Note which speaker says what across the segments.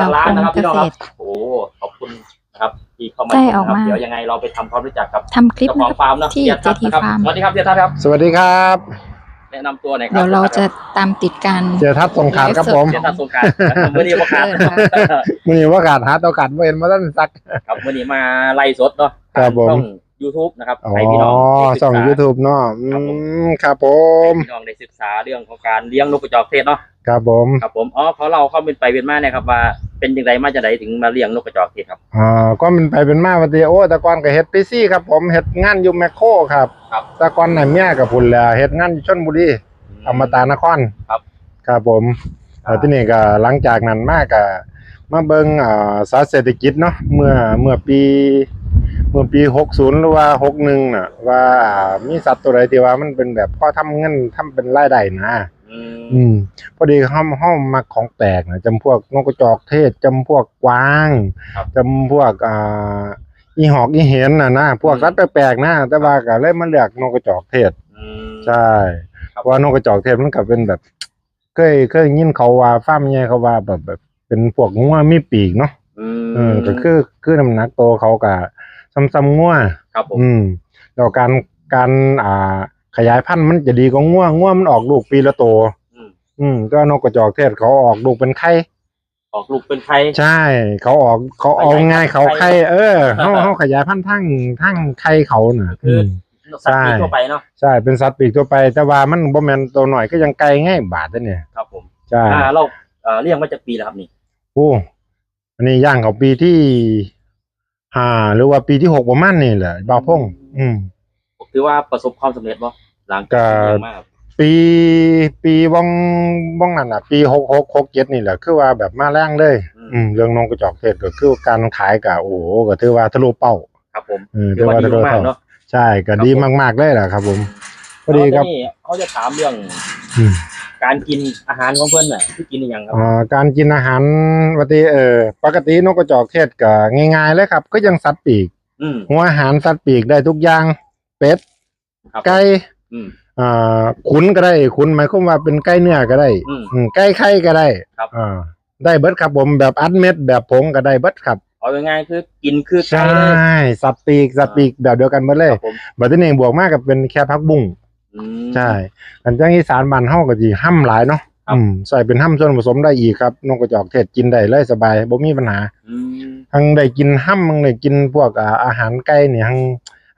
Speaker 1: ล้านล้านนะครับ
Speaker 2: เก
Speaker 1: พี่น้อง
Speaker 2: ษ
Speaker 1: ครับ
Speaker 2: ตร
Speaker 1: โอ้ขอบคุณนะครับที่เข้ามา
Speaker 2: ใกล้
Speaker 1: ชม
Speaker 2: ออก
Speaker 1: นะครับ
Speaker 2: มา
Speaker 1: เดี๋ยวยังไงเราไปทำความรู้จักกับ
Speaker 2: ทำคลิป
Speaker 1: เจ้าข
Speaker 2: นะ
Speaker 1: อง
Speaker 2: ครับ
Speaker 1: ฟาร์มเนาะ
Speaker 2: ที่
Speaker 1: เสียทัศน์นะครับ
Speaker 2: JT Farm
Speaker 1: สวัสดีครับเสียทัศน์ครับ
Speaker 3: สวัสดีครับ
Speaker 1: แนะนำตัวหน่อยครั
Speaker 2: เดี๋ยวเราจะตามติดกัน
Speaker 3: เจอทัศน์สงขลาครับผม
Speaker 1: เสียทัศน์สงกรารเมื่อนี้ประกาศ
Speaker 3: มือนี้ว่าการหาตัวกัดเวนมาตั้งสัก
Speaker 1: ครับวันนี้มาไล่สดเนาะ
Speaker 3: ครับผม
Speaker 1: ช่อง YouTube นะครับ
Speaker 3: อ๋อ
Speaker 1: ให้พี่น้องได้ศึกษา
Speaker 3: ส่อง YouTube เนาะอืมครับผม
Speaker 1: ให้พี่น้องได้ศึกษาเรื่องของการเลี้ยงนกกระจอกเทศเนาะ
Speaker 3: ครับผม
Speaker 1: ครับผมอ๋อเขาเราเข้าเป็นไปเป็นมาเนี่ยครับว่าเป็นยังไงมาจากไหนถึงมาเลี้ยงนกกระจอกเทศครับ
Speaker 3: อ่าก็มันไปเป็นมาวันทีโอ้แตะกอนกับเฮ็ดพีซี่ครับผมเฮ็ดงานอยู่แมคโครครับ
Speaker 1: ครับ
Speaker 3: แตะกอนไหนเมียกับพุ่นแหละเฮ็ดงานอยู่ชลบุรี อมตะนคร
Speaker 1: ครับ
Speaker 3: ครับผมแล้วที่นี่ก็หลังจากนั้นมากก็มาเบิ่งอ่าสารเศรษฐกิจเนาะเมื่อเมื่อปี เมื่อปี60หรือว่า61น่ะว่าอ่ามีสัตว์ตัวใดที่ว่ามันเป็นแบบพอทำเงินทำเป็นรายได้นะ
Speaker 1: อืม
Speaker 3: อืมพอดีห้องห้องมักของแปลกนะจำพวกนกกระจอกเทศจำพวกกวางจำพวกอ่าอีหอกอีเห็นน่ะนะพวกสัตว์แปลกๆนะแต่ว่าก็เลยมาเลือกนกกระจอกเทศ
Speaker 1: อืม
Speaker 3: ใช่
Speaker 1: ครับ
Speaker 3: เพราะว่านกกระจอกเทศมันก็เป็นแบบ เคยเคยยินเขาว่าฟ้าร์มใหญ่เขาว่าแบบแบบ เป็นพวกงัวมีปีกเนาะ
Speaker 1: อืม
Speaker 3: เออก็คือคือน้ำหนักโตวเขาก็ ซ้ำๆงัว
Speaker 1: ครับผม
Speaker 3: อืมแล้วการการอ่าขยายพันธุ์มันจะดีกว่างัวงัวมันออกลูกปีละโตว
Speaker 1: อืม
Speaker 3: อืมก็นกกระจอกเทศเขาออกลูกเป็นไข่
Speaker 1: ออกลูกเป็นใคร
Speaker 3: ใช่เขาออกเขาเอาง่ายเขาไข่เออเขาเขาขยายพันธุ์ทั้งทั้งไข่เขาน่ะ
Speaker 1: คือ
Speaker 3: ม
Speaker 1: สัตว์ปีก
Speaker 3: ใช่
Speaker 1: ทั่วไปเนาะ
Speaker 3: ใช่เป็นสัตว์ปีกทั่วไป แต่ว่ามันบ่แม่นตัวหน่อยก็ยังไกลง่ายบาดเด้อเนี่ย
Speaker 1: ครับผม
Speaker 3: ใช่
Speaker 1: อ่าเราเอ่อเลี้ยงมาจากปีแล้วครับนี่
Speaker 3: โอ้อันนี้ย่างเขาปีที่ ห้าหรือว่าปีที่หกประมาณนี่แหละบ่าวพงอืม
Speaker 1: ถือว่าประสบความสำเร็จบ่หลัง
Speaker 3: ก็
Speaker 1: จากที่เลี้ยงมาครับ
Speaker 3: ปีปีว่องว่องนั่นน่ะ ปีหกหกหกเจ็ดนี่แหละคือว่าแบบมาแรงเลย อืมเรื่องนกกระจอกเทศก็คือการขายกับโอ้โหก็ถือว่าทะลุเป้า
Speaker 1: ครับผม
Speaker 3: เออ
Speaker 1: ถือว่าดี
Speaker 3: ทะลุ
Speaker 1: มาก
Speaker 3: เป้า
Speaker 1: ๆเนาะ
Speaker 3: ใช่ก็ดีมากๆเลยแหละครับ ผมพอดีครับ
Speaker 1: แล้วทีนี้เขาจะถามเรื่อง
Speaker 3: อืม
Speaker 1: การกินอาหารของเพื่อนน่ะที่กินอหย่างครับ
Speaker 3: อ่าการกินอาหารปกติเออปกตินกกระจอกเทศก็ง่ายๆเลยครับ ก็ยังสัตว์ปีก
Speaker 1: อืม
Speaker 3: หัวอาหารสัตว์ปีกได้ทุกอย่าง เป็ด
Speaker 1: ครับ
Speaker 3: ไก่
Speaker 1: อืม
Speaker 3: อ่าขุนก็ได้ขุนหมายความว่าเป็นไก่เนื้อก็ได้
Speaker 1: อืม
Speaker 3: อืมไก่ไข่ก็ได้
Speaker 1: ครับ
Speaker 3: อ่าได้เบิดครับผมแบบอัดเม็ดแบบผงก็ได้เบิดครับ
Speaker 1: เอาง่ายๆคือกินคือไก่
Speaker 3: ใช่
Speaker 1: เลย
Speaker 3: สัตว์ปีกสัตว์ปีกแบบเดียวกันหมดเล
Speaker 1: ค
Speaker 3: ย
Speaker 1: รับผม
Speaker 3: บัดนี้บวกมากกับเป็นแค่พักบุ้ง
Speaker 1: อืม
Speaker 3: ใช่อันจังอีสานบ้านเฮาก็สิห้ำหลายเนาะ
Speaker 1: ครับ
Speaker 3: อืมใส่เป็นห้ำส่วนผสมได้อีกครับนกกระจอกเทศกินได้เลยสบายบ่มีปัญหา
Speaker 1: อืม
Speaker 3: ทั้งได้กินห้ำทั้งได้กินพวกอ่าอาหารไก่นี่ทั้ง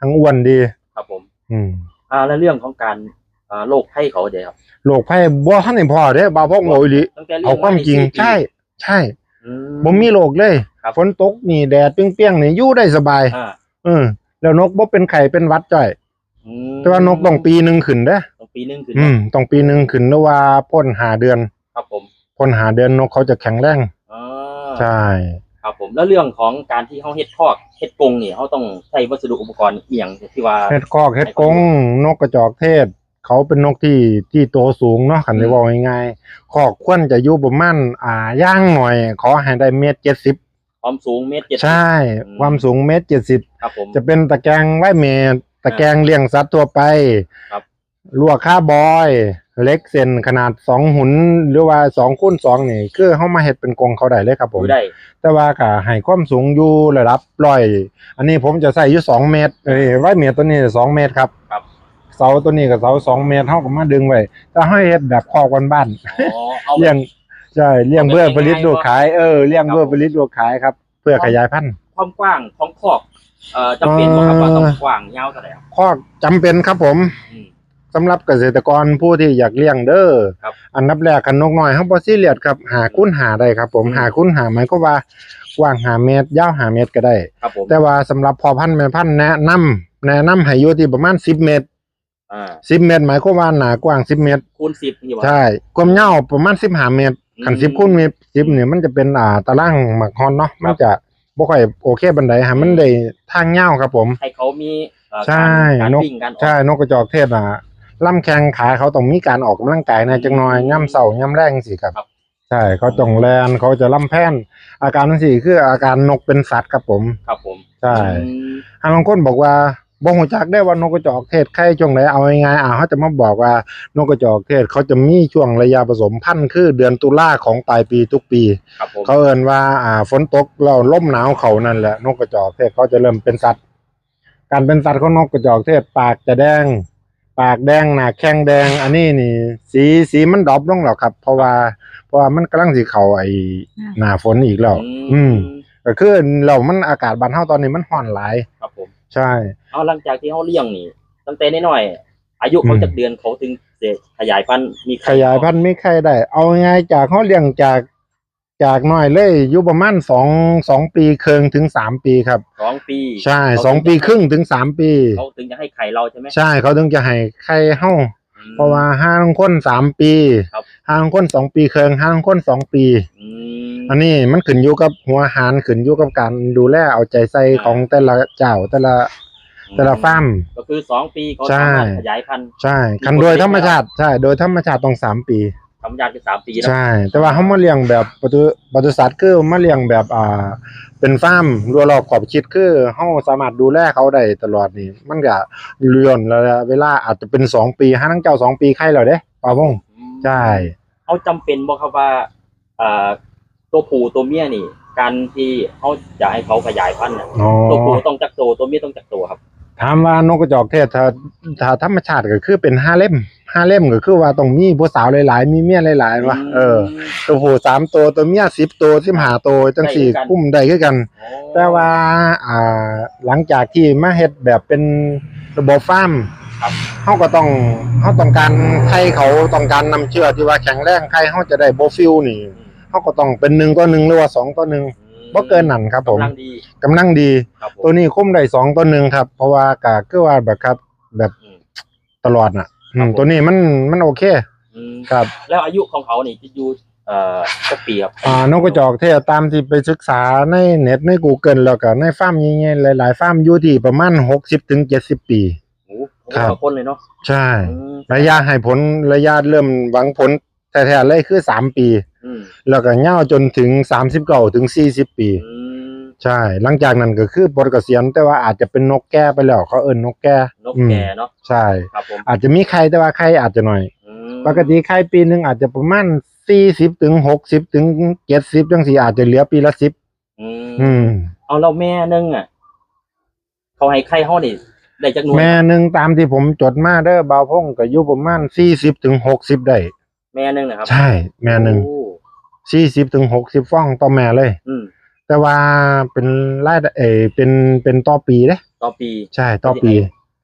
Speaker 3: ทั้งอ้วนดี
Speaker 1: ครับผม
Speaker 3: อืม
Speaker 1: อ่า แล้วเรื่องของการอ่าโรคไข้เขาเดี๋ยวครับ
Speaker 3: โรคภัยบ่ทันได้พอเด้บ่าวพกโง่อีหลี
Speaker 1: ตั้งแต่เลี้ย
Speaker 3: เอา
Speaker 1: ง
Speaker 3: ความจริง
Speaker 1: สี่ปี
Speaker 3: ใช่ ใช่
Speaker 1: อื
Speaker 3: บ่มีโรคเลย
Speaker 1: ครับ
Speaker 3: ฝนตกนี่แดดเปรี้ยงๆนี่อยู่ได้สบาย
Speaker 1: อ่า
Speaker 3: เออแล้วนกบ่เป็นไข้เป็นหวัดจ้อย
Speaker 1: อืม
Speaker 3: แต่ว่านกต้องปีหนึงขึ้นเด้อ
Speaker 1: ต้องปีหนึงคือ
Speaker 3: อืมต้องปีหนึงขึ้นหรือว่าพ่นหาเดือน
Speaker 1: ครับผม
Speaker 3: พ่นหาเดือนนกเขาจะแข็งแรง
Speaker 1: อ่า
Speaker 3: ใช่
Speaker 1: ครับผม แล้วเรื่องของการที่เขาเฮ็ดคอกเฮ็ดกรงเนี่ยเขาต้องใช้วัสดุอุปกรณ์อหย่างที่ว่า
Speaker 3: เฮ็ดคอกเฮ็ดกรงนกกระจอกเทศ เขาเป็นนกที่ที่โตสูงเนาะคันได้
Speaker 1: อืม
Speaker 3: บอกง่ายๆคอกควรจะอยู่ประมาณอ่าย่างหน่อย ขอให้ได้เมตร70
Speaker 1: ความสูงเมตรเจ็ด
Speaker 3: ใช่
Speaker 1: อืม
Speaker 3: ความสูงเมตร70
Speaker 1: ครับผม
Speaker 3: จะเป็นตะแกรงไว้เมตร ตะแกรงเลี้ยงสัตว์ทั่วไป
Speaker 1: ครับ
Speaker 3: ลวกค่าบอยเล็กเส้นขนาดสองหุนหรือว่าสองคูณสองนี่คือเฮามาเฮ็ดเป็นกรงเขาได้เลยครับผ
Speaker 1: อ
Speaker 3: ม
Speaker 1: ยู่ได้
Speaker 3: แต่ว่าก็ให้ความสูงอยู่ระดับร้อย อันนี้ผมจะใส่อยู่สองเมตรเอ้ยไว้เมตรตัวนี้สองเมตรครับ
Speaker 1: ครับ
Speaker 3: เสาตัวนี้กับเสาสองเมตรเท่ากับมาดึงไว้ถ้าให้เฮ็ดแบบคอกบ้าน
Speaker 1: อ๋อเอา
Speaker 3: ๆ
Speaker 1: แบ
Speaker 3: เลี้ย
Speaker 1: บ
Speaker 3: งใช่เลี้ยง
Speaker 1: เอาแบบ
Speaker 3: เพื่อผลิต
Speaker 1: ง่ายๆ
Speaker 3: ลูกขายเออเลี้ยง
Speaker 1: ครับ
Speaker 3: เพื่อผลิตลูกขายครับ เพื่อขยายพันธุ์
Speaker 1: ความกว้างของคอก เอ่อจำเป็นบ่ครับว่าต้องกว้างยาวเท่าไหร่ครับ
Speaker 3: คอกจำเป็นครับผม
Speaker 1: อืม
Speaker 3: สำหรับเกษตรกรผู้ที่อยากเลี้ยงเด้อ
Speaker 1: ครับ
Speaker 3: อันดับแรกคันนกน้อยเฮาบ่ซีเรียสครับหาคุ้นหาได้ครับ ผม
Speaker 1: อืม
Speaker 3: หาคุ้นหาหมายก็ว่ากว้างหาเมตรยาวหาเมตรก็ได้
Speaker 1: ครับผม
Speaker 3: แต่ว่าสำหรับพ่อพันธุ์แม่พันธุ์แนะนำแนะนำให้อยู่ที่ประมาณ 10 เมตร
Speaker 1: อ่า
Speaker 3: 10 เมตร หมายความว่าหนากว้าง 10 เมตร
Speaker 1: คูณสิบนี่ว่า
Speaker 3: ใช่ความยาวประมาณ 15 เมตร
Speaker 1: อืม
Speaker 3: คัน10คูณเมตร10เนี่ยมันจะเป็นอ่าตารางหมักฮอนเนาะมันจะ บ่ค่อยโอเคบันไดให้มันได้ทางยาวครับผม
Speaker 1: ให้เขามีเอ่อ
Speaker 3: ใช่
Speaker 1: การการ
Speaker 3: นก
Speaker 1: วิ่งการออก
Speaker 3: ใช่นกกระจอกเทศอะล่ำแข้งขาเขาต้องมีการออกกำลังกายนะจังน้อยย่ำเสาย่ำแรงสิครับ
Speaker 1: ครับ
Speaker 3: ใช่เขาต้องแลนเขาจะล่ำแพ่นอาการทั้งสี่คืออาการนกเป็นสัตว์ครับผม
Speaker 1: ครับผม
Speaker 3: ใช่
Speaker 1: อืม
Speaker 3: ทางบางคนบอกว่า บ่ฮู้จักได้ว่านกกระจอกเทศไข่ช่วงไหนเอาง่ายๆอ่าเขาจะมาบอกว่านกกระจอกเทศเขาจะมีช่วงระยะผสมพันธุ์คือเดือนตุลาของปลายปีทุกปี
Speaker 1: ครับผม
Speaker 3: เขาเอิ้นว่าอ่าฝนตกแล้วลมหนาวเขานั่นแหละนกกระจอกเทศเขาจะเริ่มเป็นสัตว์ การเป็นสัตว์ของนกกระจอกเทศปากจะแดง ปากแดงหน้าแข้งแดง อันนี้นี่ สีสีมันดรอปลงแล้วครับ เพราะว่าเพราะว่ามันกำลังสิเข้าไอ้หน้าฝนอีกแล้วอืมก็คือเรามันอากาศบ้านเฮาตอนนี้มันร้อนหลาย
Speaker 1: ครับผม
Speaker 3: ใช่
Speaker 1: เอาหลังจากที่เขาเลี้ยงนี่ตั้งแต่น้อยๆอายุเขา
Speaker 3: อืม
Speaker 1: จากเดือนเขาถึงจะขยายพันธุ์มี
Speaker 3: ขยายพันธุ์ไม่ใครได้ เอาง่ายๆจากเฮาเลี้ยงจากจากน้อยเลยอยู่ประมาณสองสองปีครึ่งถึงสามปีครับ
Speaker 1: สองปี
Speaker 3: ใช่
Speaker 1: เขา
Speaker 3: สอง
Speaker 1: ถึ
Speaker 3: ปี
Speaker 1: จะ
Speaker 3: ครึ่งถึงสามปี
Speaker 1: เขาถึงจะให้ไข่เราใช่ไหม
Speaker 3: ใช่เขาถึงจะให้ไข่เฮา
Speaker 1: อืม
Speaker 3: เพราะว่าห้างคนสามปี
Speaker 1: ครับ
Speaker 3: ห้างคนสองปีเคิงห้างคนสองปี
Speaker 1: อืม
Speaker 3: อันนี้มันขึ้นอยู่กับหัวหารขึ้นอยู่กับการดูแลเอาใจใส่
Speaker 1: อ่า
Speaker 3: ของแต่ละเจ้าแต่ละแต่ละฟาร์ม
Speaker 1: ก็คือสองปีเขา
Speaker 3: ใช่
Speaker 1: สามารถขยายพันธุ์
Speaker 3: ใช่
Speaker 1: มี
Speaker 3: คัน
Speaker 1: ผล
Speaker 3: โดย
Speaker 1: ดี
Speaker 3: ธรรมชาติใช่ โดยธรรมชาติต้องสามปี
Speaker 1: ทำยากคือสามปีแล้ว
Speaker 3: ใช่ แต่ว่าเขามาเลี้ยงแบบปศุปศุสัตว์คือมาเลี้ยงแบบอ่า เป็นฟาร์มรัวรอบขอบชิดคือเขาสามารถดูแลเขาได้ตลอดนี่มันก็เลื่อนระยะเวลาอาจจะเป็นสองปีห้าทั้งเจ้าสองปีไข่แล้วเด้ป่าวง
Speaker 1: อืม
Speaker 3: ใช่
Speaker 1: เขาจำเป็นบ่ครับว่าเอ่อ ตัวผู้ตัวเมียนี่ การที่เขาจะให้เขาขยายพันธุ์น่ะ
Speaker 3: อ๋อ
Speaker 1: ตัวผู้ต้องจักตัวตัวเมียต้องจักตัวครับ
Speaker 3: ถามว่านกกระจอกเทศถ้าถ้าธรรมชาติก็คือเป็นห้าเล่มห้าเล่มก็คือว่าต้องมีผู้สาวหลาย ๆ มีเมียหลาย ๆวะเออ ตัวผู้สามตัวตัวเมียสิบตัวสิบห้าตัวจังสี่
Speaker 1: ได้คือกัน
Speaker 3: คุ้มได้คือกัน
Speaker 1: โอ้
Speaker 3: แต่ว่าอ่าหลังจากที่มาเฮ็ดแบบเป็นระบบฟาร์ม
Speaker 1: ครับ
Speaker 3: เฮาก็ต้องเฮาต้องการไข่เขาต้องการนำเชื้อที่ว่าแข็งแรงไข่เฮาจะได้บ่ฟิวนี่
Speaker 1: อืม
Speaker 3: เฮาก็ต้องเป็นหนึ่งต่อหนึ่งหรือว่าสองต่อหนึ่งบ่เกินนั่นครับผม
Speaker 1: กำลังดี
Speaker 3: กำลังดี
Speaker 1: ครับผม
Speaker 3: ตัวนี้คุ้มได้สองต่อหนึ่งครับ เพราะว่าก็คือว่าแบบครับ แบบ
Speaker 1: อืม
Speaker 3: ตลอดน่ะอื
Speaker 1: ครับ
Speaker 3: ม
Speaker 1: ผม
Speaker 3: ตัวนี้มันมันโอเค
Speaker 1: อืม
Speaker 3: ครับ
Speaker 1: แล้วอายุของเขานี่จะอยู่เอ่อสักปีครับ
Speaker 3: อ่านกกระจอกเทศตามที่ไปศึกษาในเน็ตใน Google แล้วก็ในฟาร์มใหญ่ๆหลายๆฟาร์มอยู่ที่ประมาณ 60ถึง70 ปี
Speaker 1: โอ้โห
Speaker 3: ครับ
Speaker 1: กว่าคนเลยเนาะ
Speaker 3: ใช่
Speaker 1: อืม
Speaker 3: ระยะให้ผลระยะเริ่มหวังผลแท้ๆเลยคือ 3 ปี
Speaker 1: อืม
Speaker 3: แล้วก็ยาวจนถึง39ถึง40ปี
Speaker 1: อืม
Speaker 3: ใช่ หลังจากนั้นก็คือปลดเกษียณแต่ว่าอาจจะเป็นนกแก้ไปแล้ว เขาเอิ้นนกแก้
Speaker 1: นก
Speaker 3: อืม
Speaker 1: แก่เนาะ
Speaker 3: ใช่
Speaker 1: ครับผม
Speaker 3: อาจจะมีไข่แต่ว่าไข่อาจจะหน่อย
Speaker 1: อืม
Speaker 3: ปกติไข่ปีหนึงอาจจะประมาณ40ถึง60ถึง70จังซี่อาจจะเหลือปีละ10
Speaker 1: อืม
Speaker 3: อืม
Speaker 1: เอาเราแม่นึงอะ เขาให้ไข่เฮานี่ได้จักหน่วย
Speaker 3: แม่หนึ่งตามที่ผมจดมาเด้อบาวพงก็อยู่ประมาณ40ถึง60ได้
Speaker 1: แม่นึงนะครับ
Speaker 3: ใช่ แม่หนึ่ง
Speaker 1: โอ้
Speaker 3: 40ถึง60ฟองต่อแม่เลย
Speaker 1: อืม
Speaker 3: แต่ว่าเป็นรายได้เออเป็นเป็นต่อปีเด้
Speaker 1: ต่อปี
Speaker 3: ใช่ต่อปี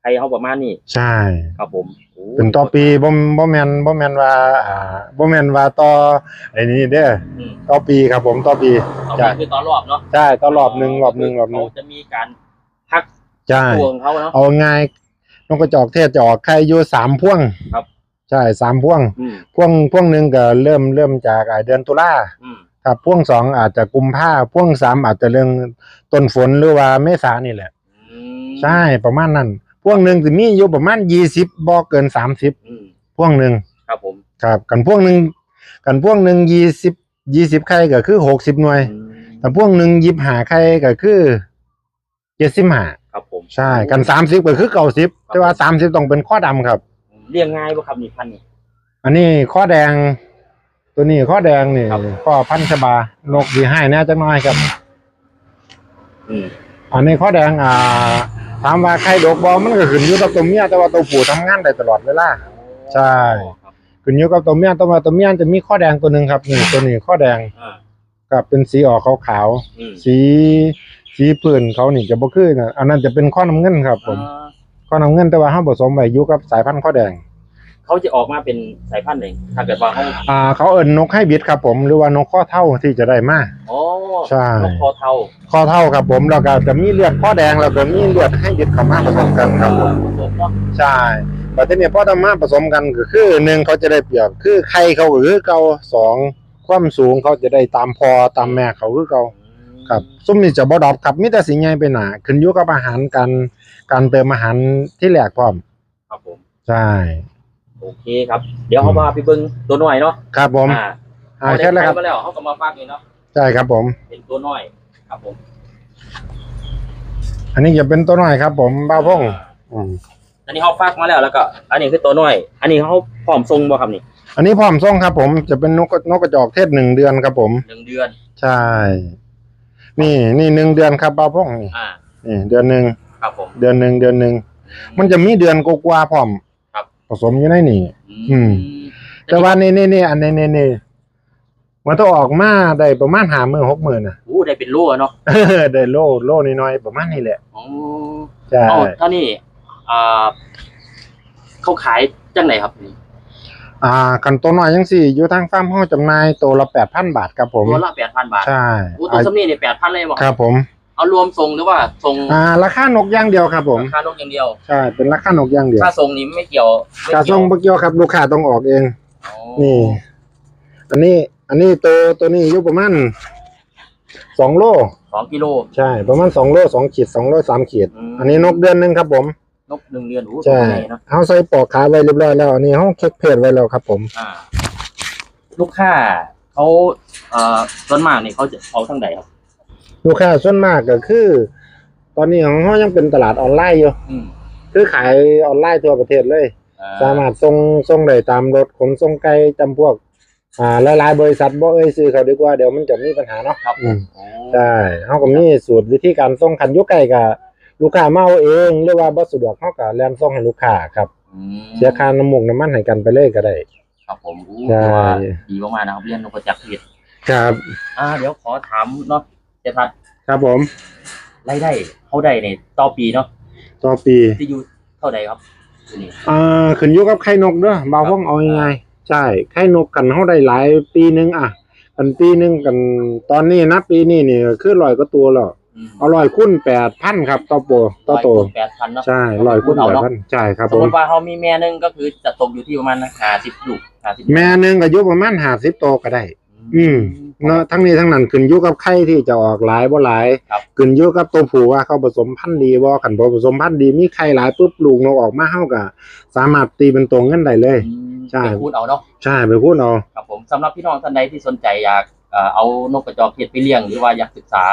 Speaker 1: ไข่เฮาประมาณนี้
Speaker 3: ใช่
Speaker 1: ครับผมโเป็
Speaker 3: นต่อปีบ่บ่แม่นบ่แม่นว่าอ่าบ่แม่นว่าต่อไอ้นี่เด้อ
Speaker 1: อืม
Speaker 3: ต่อปีครับผมต่อปี
Speaker 1: ต่อ
Speaker 3: ใช่
Speaker 1: ปีคือต่อรอบเนาะ
Speaker 3: ใช่ต่อรอบหนึงรอบหนึงรอบหนึง
Speaker 1: เขาจะมีการพัก
Speaker 3: ใช่
Speaker 1: ตัวของเขาเนาะ
Speaker 3: เอาง่ายนกกระจอกเทศจะออกไข่อยู่สามพวง
Speaker 1: ครับ
Speaker 3: ใช่สามพวง
Speaker 1: อืม
Speaker 3: พวงพวงหนึงก็เริ่มเริ่มจากอ่าเดือนตุลา
Speaker 1: อืม
Speaker 3: ครับพ่วงสองอาจจะกุมภาพ่วงสามอาจจะเรื่องต้นฝนหรือว่าเมษานี่แหละ
Speaker 1: อืม
Speaker 3: ใช่ประมาณนั้นพ่วงหนึ่งจะมีอยู่ประมาณยี่สิบบ่เกินสามสิบ
Speaker 1: อืม
Speaker 3: พ่วงหนึ่ง
Speaker 1: ครับผม
Speaker 3: ครับ กันพ่วงหนึ่งกันพ่วงหนึ่งยี่สิบยี่สิบไข่ก็คือหกสิบหน่วย
Speaker 1: อืม
Speaker 3: แต่พ่วงหนึ่งยิบหาไข่ก็คือเจ็ดสิบห้า
Speaker 1: ครับผม
Speaker 3: ใช่ กันสามสิบก็คือเก้าสิบแต่ว่าสามสิบต้องเป็นข้อดำครับ
Speaker 1: เลี้ยงง่ายป่ะครับนี่พันธุ์นี่
Speaker 3: อันนี้ข้อแดง ตัวนี้ข้อแดงนี่
Speaker 1: ครับ
Speaker 3: ข้อพันชบานกดีให้แน่จังน้อยครับ
Speaker 1: อืม
Speaker 3: อันนี้ข้อแดงอ่าถามว่าใครดอกบอมันก็ขึ้นอยู่กับตัวเมียแต่ว่าตัวผู้ทำงานได้ตลอดเวลา ใช่
Speaker 1: ครับ
Speaker 3: ขึ้นอยู่กับตัวเมียแต่ว่าตัวเมียจะมีข้อแดงตัวหนึ่งครับนี่ตัวนี้ข้อแดง
Speaker 1: อ่า
Speaker 3: กับเป็นสีออกขาว
Speaker 1: อืม
Speaker 3: ๆสีสีพื้นเขานี่จะบ่คือนะอันนั้นจะเป็นข้อน้ำเงินครับผม
Speaker 1: อ่า
Speaker 3: ข้ อน้ำเงินแต่ว่าห้าผสมไว้อยู่กับสายพันธุ์ข้อแดง
Speaker 1: เขาจะออกมาเป็นสายพันธุ์เองถ้าเกิดว่าเขา
Speaker 3: อ่า เขาเอิ้นนกให้บิดครับ ผมหรือว่านกข้อเท่าที่จะได้มา
Speaker 1: โอ้
Speaker 3: ใช่
Speaker 1: นกคอเทา
Speaker 3: ข้อเท่าครับผมแล้วก็จะมีเลือดข้อแดงแล้วก็มีเลือดให้บิดเข้ามาผสมกันครับผม
Speaker 1: ผสมเนาะ
Speaker 3: ใช่แต่ทีนี้พอทำมาผสมกันก็คือหนึ่งเขาจะได้เปรียบคือไข่เขาก็คือเก่าสองความสูงเขาจะได้ตามพอตามแม่เขาคือเก่า ครับซุ่มนี่จะบ่ดรอปครับมีแต่สิใหญ่ไปหนาขึ้นอยู่กับอาหารการ การเติมอาหารที่แหลกพร้อม
Speaker 1: ครับผม
Speaker 3: ใช่
Speaker 1: โอเคครับ เดี๋ยวเขามาไปเบิ้งตัวน้อยเนาะ
Speaker 3: ครับผม
Speaker 1: อ่า
Speaker 3: อ่าแค่แล้วครับ
Speaker 1: เขาได้ไข่มาแล้วเขาก็มาฟักนี่เนาะ
Speaker 3: ใช่ครับผม
Speaker 1: เป็นตัวน้อย ครับผม
Speaker 3: อันนี้จะเป็นตัวน้อยครับ ผมบ้าวพงอืม
Speaker 1: อันนี้เขาฟักมาแล้วแล้วก็ อันนี้คือตัวน้อย อันนี้เขาพร้อมทรงบ่ครับนี่
Speaker 3: อันนี้พร้อมส่งครับ ผม จะเป็นนกนกกระจอกเทศหนึ่งเดือนครับ ผม
Speaker 1: หนึ่งเดือน
Speaker 3: ใช่ นี่นี่หนึ่งเดือนครับบ้าวพงนี่
Speaker 1: อ่า
Speaker 3: นี่เดือนหนึ่ง
Speaker 1: ครับผม
Speaker 3: เดือนหนึ่งเดือนหนึ่งมันจะมีเดือนกว่าๆพร้อม
Speaker 1: ครับ
Speaker 3: ผสมอยู่ในนี่ อืม แต่ว่านี่นี่นี่อันนี้นี่นี่มันต้องออกมาได้ประมาณหามือหกหมื่นนะ
Speaker 1: อู้ได้เป็นรั่วเนาะ
Speaker 3: ได้โลโลน้อยๆประมาณนี้แหละ
Speaker 1: อ๋อ
Speaker 3: ใช่
Speaker 1: เอาเท่านี้อ่าเขาขายจังไหนครับนี่
Speaker 3: อ่าคันตัวน้อยยังสี่อยู่ทางฟาร์มห้องจำหน่ายตัวละแปดพันบาทครับผม
Speaker 1: ตัวละแปดพันบาท
Speaker 3: ใช่
Speaker 1: อู้ตัวสำนีเนี่ยแปดพันเลยบอก
Speaker 3: ครับผม
Speaker 1: เอารวมทรงหรือว่าทรง
Speaker 3: อ่าราคานกอย่างเดียวครับ ผม
Speaker 1: ค่านกอย่างเดียว
Speaker 3: ใช่เป็นราคานกอย่างเดียว
Speaker 1: ค่าทรงนี้ไม่เกี่ยวไม่
Speaker 3: ค่า
Speaker 1: เกี่
Speaker 3: ส่
Speaker 1: ยว
Speaker 3: งบ่เกี่ยวครับ ลูกค้าต้องออกเอง
Speaker 1: อ๋อ
Speaker 3: นี่ อันนี้ อันนี้ตัวตัวนี้อยู่ประมาณสองโล
Speaker 1: สองกิโล
Speaker 3: ใช่ประมาณสองโลสองขีดสองโลสามขีด
Speaker 1: อืม
Speaker 3: อันนี้นกเดือนหนึ่งครับ ผม
Speaker 1: นกหนึ่งเดือนอู้
Speaker 3: ใช่
Speaker 1: ตัวใหญ่เนอะ
Speaker 3: เขาใส่ปลอกขาไว้เรียบร้อยแล้วอันนี้ห้องเช็คเพจไว้แล้วครับ ผม
Speaker 1: อ่าลูกค้าเขาเอ่อส่วนมากนี่เขาจะเอาทั้งใดครับ
Speaker 3: ลูกค้าส่วนมากก็คือ ตอนนี้ของเขายังเป็นตลาดออนไลน์อยู่
Speaker 1: อืม
Speaker 3: คือขายออนไลน์ทั่วประเทศเลย
Speaker 1: อ่
Speaker 3: สามารถส่งส่งได้ตามรถขนส่งไกลจำพวก อ่าหลายๆบริษัทบ่เอ้ยซื้อเขาดีกว่าเดี๋ยวมันจะมีปัญหาเนาะ
Speaker 1: ครับ
Speaker 3: อืม
Speaker 1: โอ้
Speaker 3: ใช่เขาก็มีสูตรวิธีการส่งคันอยุไกลกับลูกค้ามาเอาเองหรือว่าบ่สะดวกเขาก็แล่นส่งให้ลูกค้าครับ
Speaker 1: อืม
Speaker 3: เสียค่าน้ำมูกน้ำมันให้กันไปเลยก็ได้
Speaker 1: ครับผมอู้
Speaker 3: ใช่
Speaker 1: ถือว่าดีมากๆนะครับเรียนนกกระจับผิด
Speaker 3: ครับ
Speaker 1: อ่า เดี๋ยวขอถามเนาะ เจทัศน์
Speaker 3: ครับผม
Speaker 1: รายได้เขาได้ในต่อปีเนาะ
Speaker 3: ต่อปี
Speaker 1: ที่อยู่เท่าใดครับที่นี่
Speaker 3: อ่าขึ้นอยู่กับไข่นกเด้อบาวพงเอายังไงใช่ไข่นกกันเฮาได้หลายปีหนึงอะกันปีหนึงกันตอนนี้นะปีนี้นี่คือร้อยกว่าตัวแล้ว
Speaker 1: อืม
Speaker 3: เอาร้อยคูณ8,000ครับ ต่อโปรต่อโต
Speaker 1: แปดพันเนาะ
Speaker 3: ใช่ร้อยคูณ
Speaker 1: เอาเนาะ
Speaker 3: 8,000ใช่ครับ
Speaker 1: ส
Speaker 3: ผมม
Speaker 1: มติว่าเขามีแม่หนึงก็คือจะตกอยู่ที่ประมาณห้าสิบลูกห้าสิบ
Speaker 3: แม่หนึงก็อยู่ประมาณ50ตัวก็ได้ อืม เนาะทั้งนี้ทั้งนั้นขึ้นอยู่กับไข่ที่จะออกหลายบ่หลาย
Speaker 1: ครับ
Speaker 3: ขึ้นอยู่กับตัวผู้ว่าเขาผสมพันธุ์ดีบ่คันบ่ผสมพันธุ์ดีมีไข่หลายปุ๊บลูกนกออกมาเฮาก็สามารถตีเป็นตัวเงินได้เลย
Speaker 1: อืม
Speaker 3: ใช่
Speaker 1: ไปพูดเอาเนาะ
Speaker 3: ใช่ไปพูดเอา
Speaker 1: ครับผมสำหรับพี่น้องท่านใดที่สนใจอยากเอ่อเอานกกระจอกเทศไปเลี้ยงหรือว่าอยากศึกษา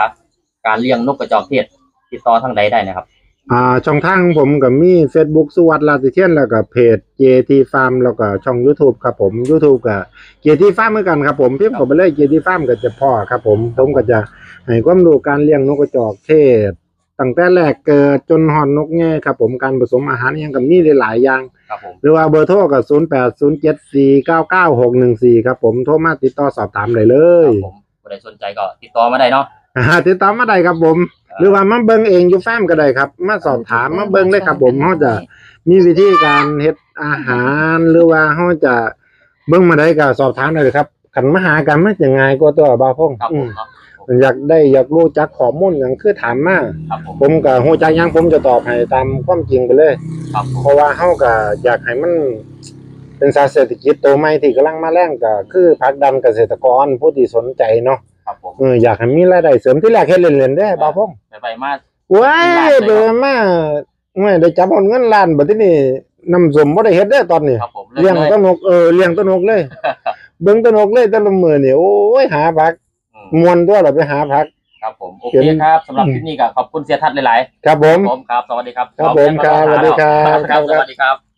Speaker 1: การเลี้ยงนกกระจอกเทศติดต่อทางใดได้นะครับ
Speaker 3: อ่าช่องทางผมก็มี Facebook สุวัสดิ์ลาติเทียนแล้วก็เพจ JT Farm แล้วก็ช่อง YouTube ครับผม YouTube ก็ JT Farm เหมือนกันครับผมพิมพ์เข้าไปเลย JT Farm ก็จะพ่อครับผมผมก็จะให้ความรู้การเลี้ยงนกกระจอกเทศตั้งแต่แรกเกิดจนหอนนกแง่ครับผมการผสมอาหารอิหยังก็มีหลายๆอย่าง
Speaker 1: ครับผม
Speaker 3: หรือว่าเบอร์โทรก็0807499614ครับผมโทรมาติดต่อสอบถามได้เล
Speaker 1: ค
Speaker 3: ย
Speaker 1: รับผมผู้ใดสนใจก็ติดต่อมาได้เนาะ
Speaker 3: อ่าติดต่อมาได้ครับผม หรือว่ามาเบิ่งเองอยู่ฟาร์มก็ได้ครับ มาสอบถามมาเบิ่งเลยครับ ผมเฮาจะมีวิธีการเฮ็ดอาหารหรือว่าเขาจะเบิ่งมาได้ก็สอบถามได้เลยครับขันมาหากันมันจะง่ายกว่าตัวบาวพง
Speaker 1: ครับ
Speaker 3: อื
Speaker 1: ผม
Speaker 3: ม
Speaker 1: เนาะ
Speaker 3: อยากได้อยากรู้จักข้อมูลหยังคือถามมา
Speaker 1: ครับผม
Speaker 3: ผมก็ฮู้จักหยังผมจะตอบให้ตามความจริงไปเลย
Speaker 1: ครับผม
Speaker 3: เพราะว่าเฮาก็อยากให้มันเป็นสาเศรษฐกิจตัวใหม่ที่กำลังมาแรงก็คือผลักดันเกษตรกรผู้ที่สนใจเนาะ
Speaker 1: ครับผม
Speaker 3: เอออยากให้มีรายได้เสริมที่แรกเฮ็ดเล่นๆเด้บาวพง
Speaker 1: ไปไปมา
Speaker 3: ว้ายเบอมาไม่ได้จับเอาเงินล้านบัดทีนี้น้ำสมบ่ได้เฮ็ดเด้อตอนนี้
Speaker 1: ครับผม
Speaker 3: เลี้ยง
Speaker 1: เลย
Speaker 3: ต้นนกเออเลี้ยงต้นนกเลย เบิ่งต้นนกเลยแต่ละมื้อนี่โอ้ยหาผัก
Speaker 1: อืม
Speaker 3: มวนตัวเราไปหาผัก
Speaker 1: ครับผมโอ
Speaker 3: เห็
Speaker 1: เคนครับสำหรับคลิปนี้ก็ขอบคุณเสียทัศน์หลาย
Speaker 3: ครับผ
Speaker 1: ๆ
Speaker 3: ม
Speaker 1: ผมครับ สวัสดีครับ
Speaker 3: ครับผมครับสวัสดีครับ
Speaker 1: ครับ สวัสดีครับ